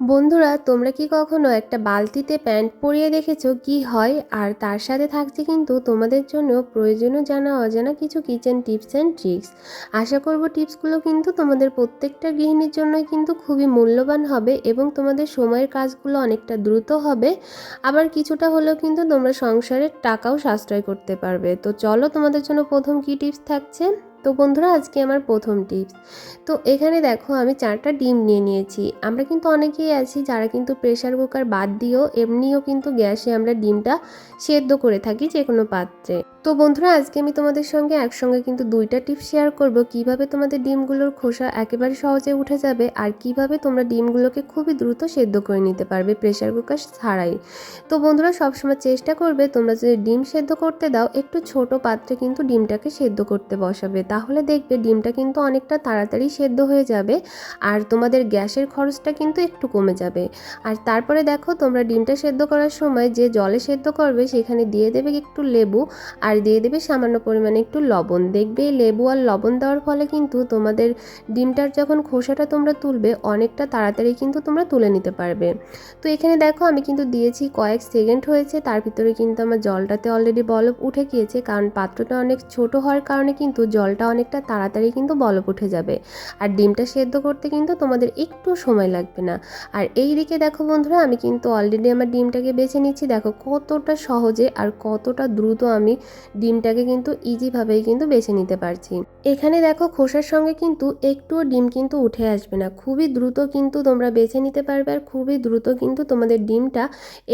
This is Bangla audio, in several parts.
বন্ধুরা, তোমরা কি কখনো একটা বালতিতে প্যান্ট পরিয়ে দেখেছ? কি হয়? আর তার সাথে থাকছে কিন্তু তোমাদের জন্য প্রয়োজনীয় জানা অজানা কিছু কিচেন টিপস অ্যান্ড ট্রিক্স আশা করব টিপসগুলো কিন্তু তোমাদের প্রত্যেকটা গৃহিণীর জন্যই কিন্তু খুবই মূল্যবান হবে এবং তোমাদের সময়ের কাজগুলো অনেকটা দ্রুত হবে। আবার কিছুটা হলেও কিন্তু তোমরা সংসারের টাকাও সাশ্রয় করতে পারবে। তো চলো তোমাদের জন্য প্রথম কি টিপস থাকছে? তো বন্ধুরা, আজকে আমার প্রথম টিপস। তো এখানে দেখো, আমি চারটা ডিম নিয়ে নিয়েছি। আমরা কিন্তু অনেকেই আছি যারা কিন্তু প্রেশার কুকার বাদ দিয়েও এমনিও কিন্তু গ্যাসে আমরা ডিমটা সেদ্ধ করে থাকি যে কোনো পাত্রে। তো বন্ধুরা, আজকে আমি তোমাদের সঙ্গে একসঙ্গে কিন্তু দুইটা টিপস শেয়ার করব, কীভাবে তোমাদের ডিমগুলোর খোসা একেবারে সহজে উঠে যাবে আর কীভাবে তোমরা ডিমগুলোকে খুবই দ্রুত সেদ্ধ করে নিতে পারবে প্রেশার কুকার ছাড়াই। তো বন্ধুরা, সবসময় চেষ্টা করবে, তোমরা যদি ডিম সেদ্ধ করতে দাও, একটু ছোট পাত্রে কিন্তু ডিমটাকে সেদ্ধ করতে বসাবে। তাহলে দেখবে ডিমটা কিন্তু অনেকটা তাড়াতাড়ি সেদ্ধ হয়ে যাবে আর তোমাদের গ্যাসের খরচটা কিন্তু একটু কমে যাবে। আর তারপরে দেখো তোমরা ডিমটা সেদ্ধ করার সময় যে জলে সেদ্ধ করবে সেখানে দিয়ে দেবে একটু লেবু আর দিয়ে দেবে সামান্য পরিমাণে একটু লবণ। দেখবে লেবু আর লবণ দেওয়ার ফলে কিন্তু তোমাদের ডিমটার যখন খোসাটা তোমরা তুলবে অনেকটা তাড়াতাড়ি কিন্তু তোমরা তুলে নিতে পারবে। তো এখানে দেখো আমি কিন্তু দিয়েছি কয়েক সেকেন্ড হয়েছে, তার ভিতরে কিন্তু আমার জলটাতে অলরেডি বলব উঠে গিয়েছে কারণ পাত্রটা অনেক ছোট হওয়ার কারণে কিন্তু জলটা অনেকটা তাড়াতাড়ি কিন্তু বলব উঠে যাবে। আর ডিমটা সেদ্ধ করতে কিন্তু তোমাদের একটু সময় লাগবে না। আর এই দিকে দেখো বন্ধুরা, আমি কিন্তু অলরেডি আমার ডিমটাকে বেছে নিচ্ছি। দেখো কতটা সহজে আর কতটা দ্রুত আমি ডিমটাকে কিন্তু ইজিভাবেই কিন্তু বেছে নিতে পারছি। এখানে দেখো খোসার সঙ্গে কিন্তু একটুও ডিম কিন্তু উঠে আসবে না। খুবই দ্রুত কিন্তু তোমরা বেছে নিতে পারবে আর খুবই দ্রুত কিন্তু তোমাদের ডিমটা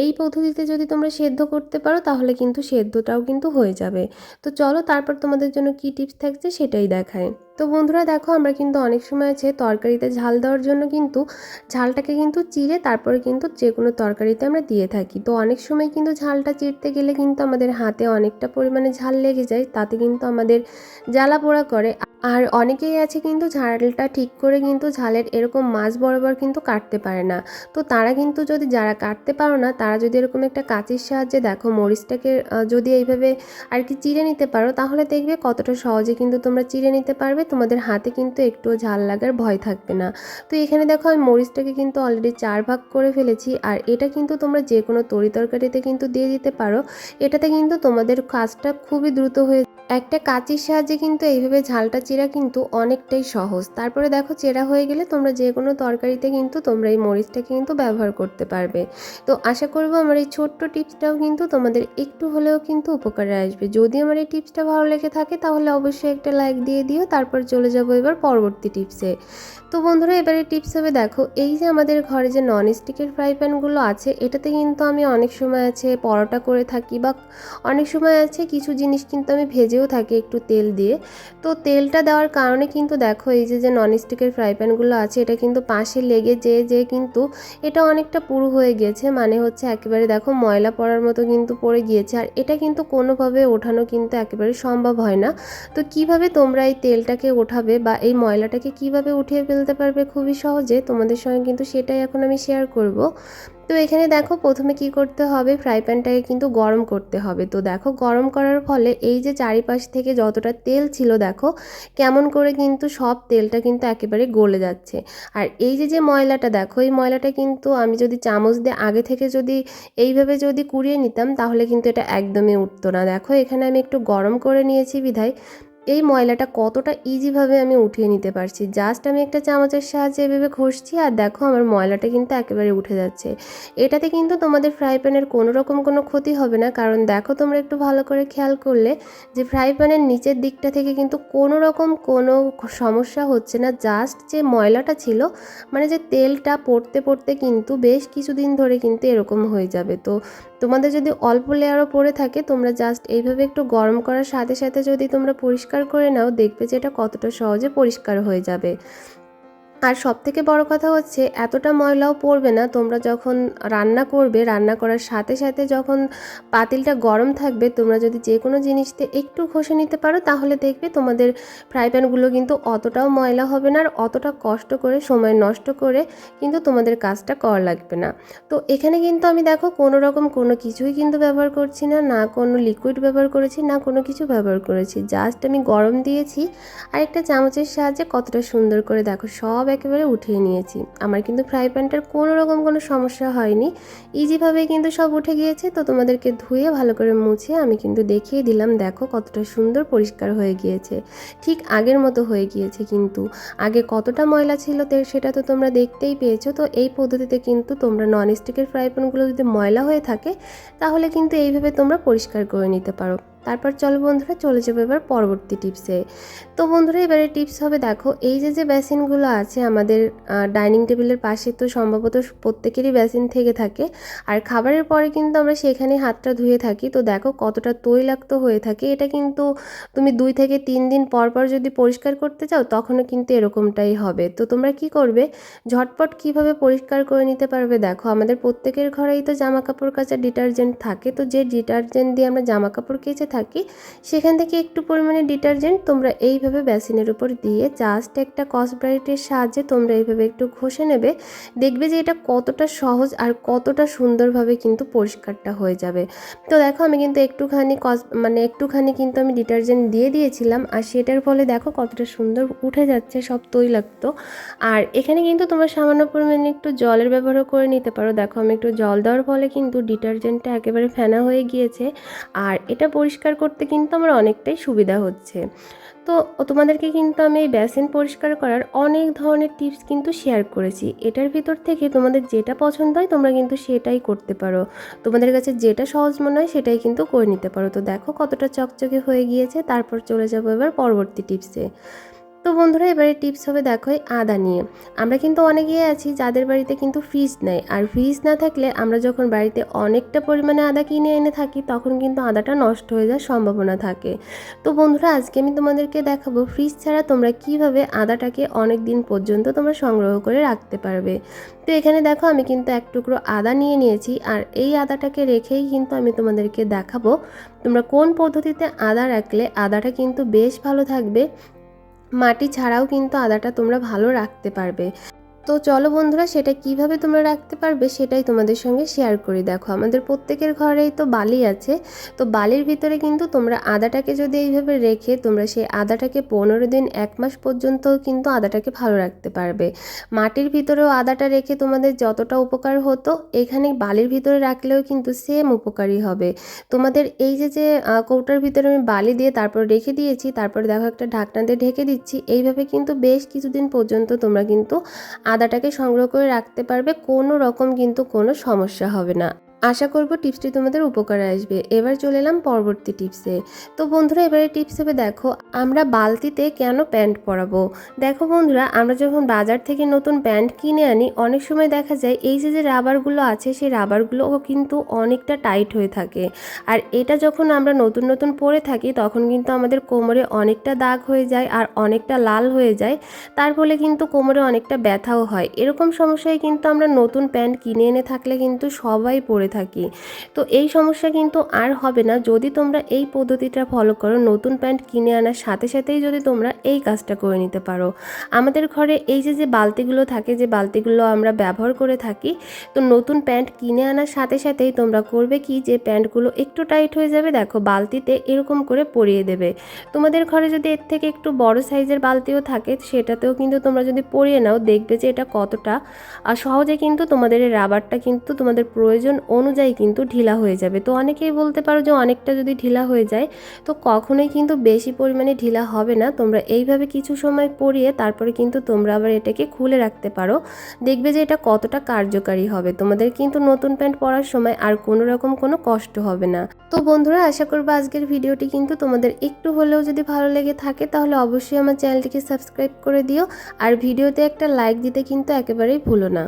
এই পদ্ধতিতে যদি তোমরা সেদ্ধ করতে পারো, তাহলে কিন্তু সেদ্ধটাও কিন্তু হয়ে যাবে। তো চলো তারপর তোমাদের জন্য কি টিপস থাকছে সেটাই দেখায়। তো বন্ধুরা দেখো, আমরা কিন্তু অনেক সময় আছে তরকারিতে ঝাল দেওয়ার জন্য কিন্তু ঝালটাকে কিন্তু চিড়ে তারপরে কিন্তু যে কোনো তরকারিতে আমরা দিয়ে থাকি। তো অনেক সময় কিন্তু ঝালটা চিড়তে গেলে কিন্তু আমাদের হাতে অনেকটা পরিমাণে ঝাল লেগে যায়, তাতে কিন্তু আমাদের জ্বালা পোড়া করে। আর অনেকেই আছে কিন্তু ঝালটা ঠিক করে কিন্তু ঝালের এরকম মাছ বরাবর কিন্তু কাটতে পারে না। তো তারা কিন্তু যদি, যারা কাটতে পারো না, তারা যদি এরকম একটা কাঁচির সাহায্যে দেখো, মরিচটাকে যদি এইভাবে আর কি চিড়ে নিতে পারো, তাহলে দেখবে কতটা সহজে কিন্তু তোমরা চিড়ে নিতে পারবে। তোমাদের হাতে কিন্তু একটুও ঝাল লাগার ভয় থাকবে না। তো এখানে দেখো আমি মরিচটাকে কিন্তু অলরেডি চার ভাগ করে ফেলেছি আর এটা কিন্তু তোমরা যে কোনো তরি তরকারিতে কিন্তু দিয়ে দিতে পারো। এটাতে কিন্তু তোমাদের কাজটা খুবই দ্রুত হয়ে একটা কাঁচির সাহায্যে কিন্তু এইভাবে ঝালটা চেরা কিন্তু অনেকটাই সহজ। তারপরে দেখো চেরা হয়ে গেলে তোমরা যে কোনো তরকারিতে কিন্তু তোমরা এই মরিচটাকে কিন্তু ব্যবহার করতে পারবে। তো আশা করব আমার এই ছোট্ট টিপসটাও কিন্তু তোমাদের একটু হলেও কিন্তু উপকারে আসবে। যদি আমার এই টিপসটা ভালো লেগে থাকে তাহলে অবশ্যই একটা লাইক দিয়ে দিও, তারপর চলে যাব এবার পরবর্তী টিপসে। তো বন্ধুরা, এবারে টিপস হবে দেখো, এই যে আমাদের ঘরে যে নন স্টিকের ফ্রাই প্যানগুলো আছে, এটাতে কিন্তু আমি অনেক সময় আছে পরোটা করে থাকি বা অনেক সময় আছে কিছু জিনিস কিন্তু আমি ভেজেও থাকি একটু তেল দিয়ে। তো তেলটা দেওয়ার কারণে কিন্তু দেখো এই যে যে নন স্টিকের ফ্রাই প্যানগুলো আছে, এটা কিন্তু পাশে লেগে যে যে কিন্তু এটা অনেকটা পুরু হয়ে গিয়েছে মানে হচ্ছে একেবারে দেখো ময়লা পড়ার মতো কিন্তু পড়ে গিয়েছে। আর এটা কিন্তু কোনোভাবে ওঠানো কিন্তু একেবারে সম্ভব হয় না। তো কীভাবে তোমরা এই তেলটাকে ওঠাবে বা এই ময়লাটাকে কীভাবে উঠিয়ে ফেলতে পারবে খুবই সহজে, তোমাদের সঙ্গে কিন্তু সেটাই এখন আমি শেয়ার করব। তো এখানে দেখো প্রথমে কি করতে হবে? ফ্রাই প্যানটাকে কিন্তু গরম করতে হবে। তো দেখো গরম করার ফলে এই যে চারিপাশ থেকে যতটা তেল ছিল দেখো, কেমন করে কিন্তু সব তেলটা কিন্তু একেবারে গলে যাচ্ছে। আর এই যে যে ময়লাটা দেখো, এই ময়লাটা কিন্তু আমি যদি চামচ দিয়ে আগে থেকে যদি এইভাবে যদি কুড়িয়ে নিতাম, তাহলে কিন্তু এটা একদমই উঠতো না। দেখো এখানে আমি একটু গরম করে নিয়েছি বিধায়। এই ময়লাটা কতটা ইজিভাবে আমি উঠিয়ে নিতে পারছি? জাস্ট আমি একটা চামচের সাহায্যে এভাবে ঘষছি আর দেখো আমার ময়লাটা কিন্তু একেবারে উঠে যাচ্ছে। এটাতে কিন্তু তোমাদের ফ্রাই প্যানের কোনো রকম কোনো ক্ষতি হবে না। কারণ দেখো তোমরা একটু ভালো করে খেয়াল করলে যে ফ্রাই প্যানের নিচের দিকটা থেকে কিন্তু কোনো রকম কোনো সমস্যা হচ্ছে না। জাস্ট যে ময়লাটা ছিল মানে যে তেলটা পড়তে পড়তে কিন্তু বেশ কিছুদিন ধরে কিন্তু এরকম হয়ে যাবে। তো তোমাদের যদি অল্প লেয়ারও পড়ে থাকে, তোমরা জাস্ট এইভাবে একটু গরম করার সাথে সাথে যদি তোমরা পরিষ্কার করে নাও দেখবে যে এটা কতটা সহজে পরিষ্কার হয়ে যাবে। আর সব থেকে বড় কথা হচ্ছে, এতটা ময়লাও পড়বে না। তোমরা যখন রান্না করবে, রান্না করার সাথে সাথে যখন পাতিলটা গরম থাকবে, তোমরা যদি যে কোনো জিনিসতে একটু ঘষে নিতে পারো, তাহলে দেখবে তোমাদের ফ্রাই প্যানগুলো কিন্তু অতটাও ময়লা হবে না আর অতটা কষ্ট করে, সময় নষ্ট করে কিন্তু তোমাদের কাজটা করা লাগবে না। তো এখানে কিন্তু আমি দেখো, কোনো রকম কোনো কিছুই কিন্তু ব্যবহার করছি না না কোনো লিকুইড ব্যবহার করেছি, না কোনো কিছু ব্যবহার করেছি। জাস্ট আমি গরম দিয়েছি আর একটা চামচের সাহায্যে কতটা সুন্দর করে দেখো, সব একেবারে উঠিয়ে নিয়েছি। আমার কিন্তু ফ্রাই প্যানটার কোনো রকম কোনো সমস্যা হয়নি। ইজিভাবে কিন্তু সব উঠে গিয়েছে। তো তোমাদেরকে ধুয়ে ভালো করে মুছে আমি কিন্তু দেখিয়ে দিলাম, দেখো কতটা সুন্দর পরিষ্কার হয়ে গিয়েছে। ঠিক আগের মতো হয়ে গিয়েছে কিন্তু। আগে কতটা ময়লা ছিল সেটা তো তোমরা দেখতেই পেয়েছ। তো এই পদ্ধতিতে কিন্তু তোমরা ননস্টিকের ফ্রাই প্যানগুলো যদি ময়লা হয়ে থাকে, তাহলে কিন্তু এইভাবে তোমরা পরিষ্কার করে নিতে পারো। তারপর চলো বন্ধুরা, চলে যাব এবার পরবর্তী টিপসে তো বন্ধুরা, এবারে টিপস হবে, দেখো, এই যে যে বেসিনগুলো আছে আমাদের ডাইনিং টেবিলের পাশে তো সম্ভবত প্রত্যেকেরই বেসিন থেকে থাকে। আর খাবারের পরে কিন্তু আমরা সেখানে হাতটা ধুয়ে থাকি। তো দেখো, কতটা তৈলাক্ত হয়ে থাকে। এটা কিন্তু তুমি দুই থেকে তিন দিন পর পর যদি পরিষ্কার করতে চাও, তখনও কিন্তু এরকমটাই হবে। তো তোমরা কি করবে? ঝটপট কীভাবে পরিষ্কার করে নিতে পারবে? দেখো, আমাদের প্রত্যেকের ঘরেই তো জামা কাপড় কাচার ডিটারজেন্ট থাকে। তো যে ডিটারজেন্ট দিয়ে আমরা জামা কাপড় কেচে থাকি, সেখান থেকে একটু পরিমাণে ডিটারজেন্ট তোমরা এইভাবে বেসিনের উপর দিয়ে জাস্ট একটা কসব্রাইটের সাহায্যে তোমরা এইভাবে একটু ঘষে নেবে, দেখবে যে এটা কতটা সহজ আর কতটা সুন্দরভাবে কিন্তু পরিষ্কারটা হয়ে যাবে। তো দেখো আমি কিন্তু একটুখানি কস মানে একটুখানি কিন্তু আমি ডিটারজেন্ট দিয়ে দিয়েছিলাম আর সেটার ফলে দেখো কতটা সুন্দর উঠে যাচ্ছে, সব তৈলাক্ত। আর এখানে কিন্তু তোমরা সামান্য পরিমাণে একটু জলের ব্যবহারও করে নিতে পারো। দেখো আমি একটু জল দেওয়ার ফলে কিন্তু ডিটারজেন্টটা একেবারে ফেনা হয়ে গিয়েছে। আর এটা পরিষ্কার করতে কিন্তু আমার অনেকটাই সুবিধা হচ্ছে। তো তোমাদেরকে কিন্তু আমি এই বেসিন পরিষ্কার করার অনেক ধরনের টিপস কিন্তু শেয়ার করেছি। এটার ভিতর থেকে তোমাদের যেটা পছন্দ হয় তোমরা কিন্তু সেটাই করতে পারো। তোমাদের কাছে যেটা সহজ মনে হয় সেটাই কিন্তু করে নিতে পারো। তো দেখো কতটা চকচকে হয়ে গিয়েছে, তারপর চলে যাব এবার পরবর্তী টিপসে। তো বন্ধুরা, এবারে টিপস হবে দেখো আদা নিয়ে। আমরা কিন্তু অনেকেই আছি যাদের বাড়িতে কিন্তু ফ্রিজ নেই। আর ফ্রিজ না থাকলে আমরা যখন বাড়িতে অনেকটা পরিমাণে আদা কিনে এনে থাকি, তখন কিন্তু আদাটা নষ্ট হয়ে যাওয়ার সম্ভাবনা থাকে। তো বন্ধুরা, আজকে আমি তোমাদেরকে দেখাবো ফ্রিজ ছাড়া তোমরা কীভাবে আদাটাকে অনেক দিন পর্যন্ত তোমরা সংগ্রহ করে রাখতে পারবে। তো এখানে দেখো, আমি কিন্তু এক টুকরো আদা নিয়ে নিয়েছি। আর এই আদাটাকে রেখেই কিন্তু আমি তোমাদেরকে দেখাবো তোমরা কোন পদ্ধতিতে আদা রাখলে আদাটা কিন্তু বেশ ভালো থাকবে। মাটি ছাড়াও কিন্তু আদাটা তোমরা ভালো রাখতে পারবে। তো চলো বন্ধুরা, সেটা কীভাবে তোমরা রাখতে পারবে সেটাই তোমাদের সঙ্গে শেয়ার করি। দেখো, আমাদের প্রত্যেকের ঘরেই তো বালি আছে। তো বালির ভিতরে কিন্তু তোমরা আদাটাকে যদি এইভাবে রেখে তোমরা সেই আদাটাকে পনেরো দিন, এক মাস পর্যন্ত কিন্তু আদাটাকে ভালো রাখতে পারবে। মাটির ভিতরেও আদাটা রেখে তোমাদের যতটা উপকার হতো, এখানে বালির ভিতরে রাখলেও কিন্তু সেম উপকারী হবে। তোমাদের এই যে যে কৌটার ভিতরে আমি বালি দিয়ে তারপর রেখে দিয়েছি, তারপর দেখো একটা ঢাকনা দিয়ে ঢেকে দিচ্ছি, এইভাবে কিন্তু বেশ কিছুদিন পর্যন্ত তোমরা কিন্তু আদাটাকে সংগ্রহ করে রাখতে পারবে কোনো রকম কিন্তু কোনো সমস্যা হবে না। আশা করব টিপসটি তোমাদের উপকারে আসবে। এবার চলে এলাম পরবর্তী টিপসে। তো বন্ধুরা, এবারে টিপস হবে, দেখো, আমরা বালতিতে কেন প্যান্ট পরাবো? দেখো বন্ধুরা, আমরা যখন বাজার থেকে নতুন প্যান্ট কিনে আনি, অনেক সময় দেখা যায় এই যে যে রাবারগুলো আছে, সেই রাবারগুলোও কিন্তু অনেকটা টাইট হয়ে থাকে। আর এটা যখন আমরা নতুন নতুন পরে থাকি, তখন কিন্তু আমাদের কোমরে অনেকটা দাগ হয়ে যায় আর অনেকটা লাল হয়ে যায়। তার ফলে কিন্তু কোমরে অনেকটা ব্যথাও হয়। এরকম সমস্যায় কিন্তু আমরা নতুন প্যান্ট কিনে এনে থাকলে কিন্তু সবাই পরে থাকি। তো এই সমস্যা কিন্তু আর হবে না। যদি তোমরা এই পদ্ধতিটা ফলো করো, নতুন প্যান্ট কিনে আনার সাথে সাথেই যদি তোমরা এই কাজটা করে নিতে পারো। আমাদের ঘরে এই যে যে বালতিগুলো থাকে, যে বালতিগুলো আমরা ব্যবহার করে থাকি, তো নতুন প্যান্ট কিনে আনার সাথে সাথেই তোমরা করবে কি, যে প্যান্টগুলো একটু টাইট হয়ে যাবে, দেখো বালতিতে এরকম করে পরিয়ে দেবে। তোমাদের ঘরে যদি এর থেকে একটু বড় সাইজের বালতিও থাকে, সেটাতেও কিন্তু তোমরা যদি পরিয়ে নাও, দেখবে যে এটা কতটা। আর সহজে কিন্তু তোমাদের রাবারটা কিন্তু তোমাদের প্রয়োজন অনুযায়ী কিন্তু ঢিলা হয়ে যাবে। তো অনেকেই বলতে পারো যে অনেকটা যদি ঢিলা হয়ে যায়, তো কখনোই কিন্তু বেশি পরিমাণে ঢিলা হবে না। তোমরা এইভাবে কিছু সময় পরিয়ে তারপরে কিন্তু তোমরা আবার এটাকে খুলে রাখতে পারো। দেখবে যে এটা কতটা কার্যকারী হবে। তোমাদের কিন্তু নতুন প্যান্ট পরার সময় আর কোনো রকম কোনো কষ্ট হবে না। তো বন্ধুরা, আশা করব আজকের ভিডিওটি কিন্তু তোমাদের একটু হলেও যদি ভালো লেগে থাকে, তাহলে অবশ্যই আমার চ্যানেলটিকে সাবস্ক্রাইব করে দিও। আর ভিডিওতে একটা লাইক দিতে কিন্তু একেবারেই ভুলো না।